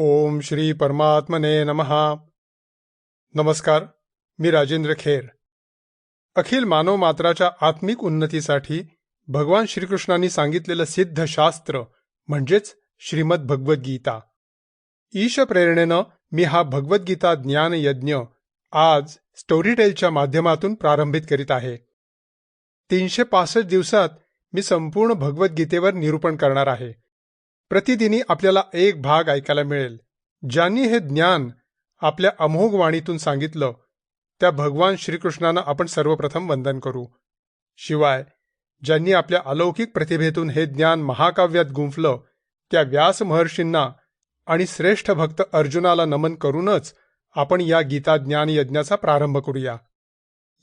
ओम श्री परमात्मने नमहा नमस्कार मी राजेंद्र खेर। अखिल मानव मात्राच्या आत्मिक उन्नतीसाठी भगवान श्रीकृष्णांनी सांगितलेलं सिद्ध शास्त्र म्हणजेच श्रीमद भगवद्गीता ईश प्रेरणेनं मी हा भगवद्गीता ज्ञान यज्ञ आज स्टोरीटेलच्या माध्यमातून प्रारंभित करीत आहे। तीनशे पासष्ट दिवसात मी संपूर्ण भगवद्गीतेवर निरूपण करणार आहे। प्रतिदिनी आपल्याला एक भाग ऐकायला मिळेल. ज्यांनी हे ज्ञान आपल्या अमोघ वाणीतून सांगितलं त्या भगवान श्रीकृष्णांना आपण सर्वप्रथम वंदन करू. शिवाय ज्यांनी आपल्या अलौकिक प्रतिभेतून हे ज्ञान महाकाव्यात गुंफलं त्या व्यास महर्षींना आणि श्रेष्ठ भक्त अर्जुनाला नमन करूनच आपण या गीता ज्ञान यज्ञाचा प्रारंभ करूया.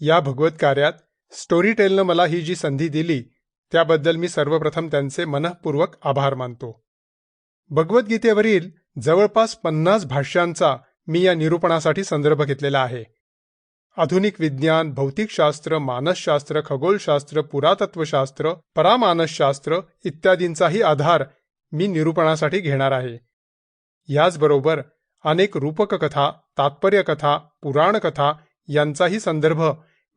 या भगवत कार्यात स्टोरीटेलनं मला ही जी संधी दिली त्याबद्दल मी सर्वप्रथम त्यांचे मनःपूर्वक आभार मानतो. भगवद्गीतेवरील जवळपास पन्नास भाष्यांचा मी या निरूपणासाठी संदर्भ घेतलेला आहे. आधुनिक विज्ञान भौतिकशास्त्र मानसशास्त्र खगोलशास्त्र पुरातत्वशास्त्र परामानसशास्त्र इत्यादींचाही आधार मी निरूपणासाठी घेणार आहे. याचबरोबर अनेक रूपककथा तात्पर्यकथा पुराणकथा यांचाही संदर्भ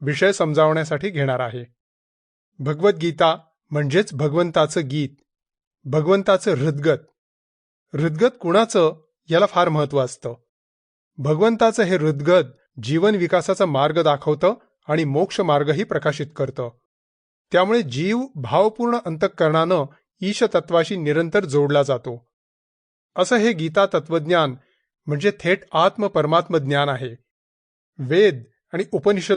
विषय समजावण्यासाठी घेणार आहे. भगवद्गीता म्हणजेच भगवंताचं गीत भगवंताचं हृदगत हृदगत कुणाचं याला फार महत्त्व असतं. भगवंताचं हे हृदगत जीवन विकासाचा मार्ग दाखवतं आणि मोक्ष मार्गही प्रकाशित करतं. त्यामुळे जीव भावपूर्ण अंतःकरणानं ईश तत्वाशी निरंतर जोडला जातो. असं हे गीता तत्वज्ञान म्हणजे थेट आत्म परमात्म ज्ञान आहे. वेद आणि उपनिषद